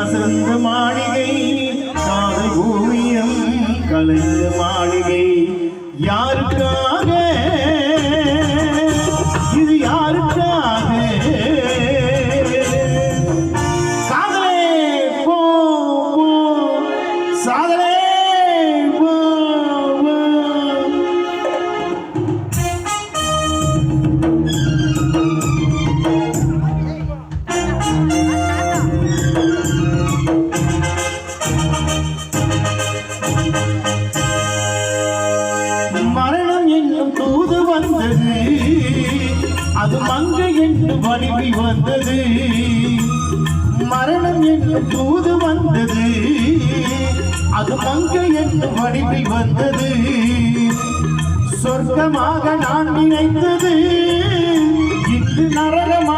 வசந்த மாளிகை காதல் ஓவியம் கலைந்த மாளிகை. வந்தது அது மங்கை என்று வலிமை வந்தது. மரணம் என்று தூது வந்தது. அது மங்கை என்று வலிமை வந்தது. சொர்க்கமாக நான் நினைத்தது. இன்று நரகம்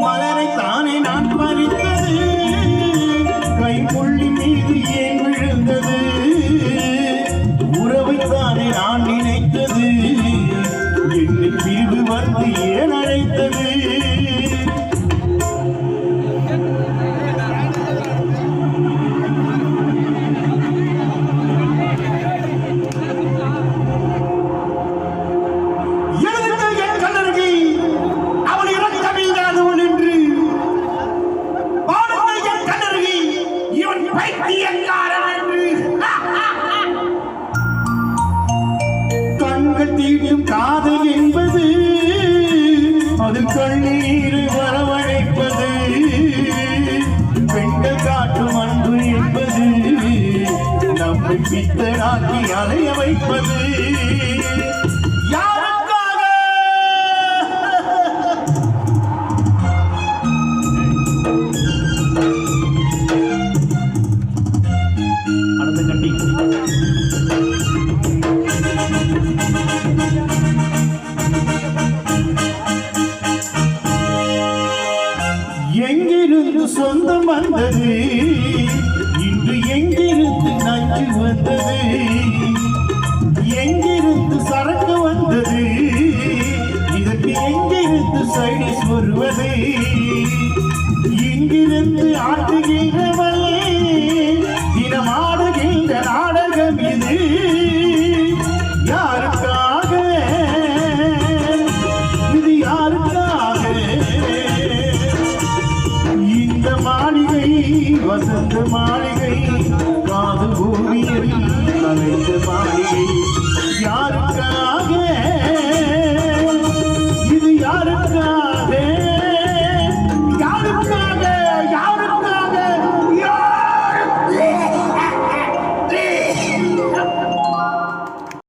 மலரை தானே நான் பறித்தது. கைமொழி மீது ஏன் விழுந்தது? உறவை தானே நான் நினைத்தது. என்னை பிரிவு வந்து காதல் என்பது அதில் கண்ணீர் வரவழைப்பது. பெண்கள் காட்டும் அன்பு என்பது நம்மை பித்தனாக்கி அலைய வைப்பது. யாருக்காக? கட்டி. சொந்தம் வந்தது. இன்று எங்கிருந்து நஞ்சு வந்தது? எங்கிருந்து சரக்கு வந்தது? இதற்கு எங்கிருந்து சைடிஸ் வருவது? வசந்த மாளிகை காது பூமியை கலைந்த மாளிகை.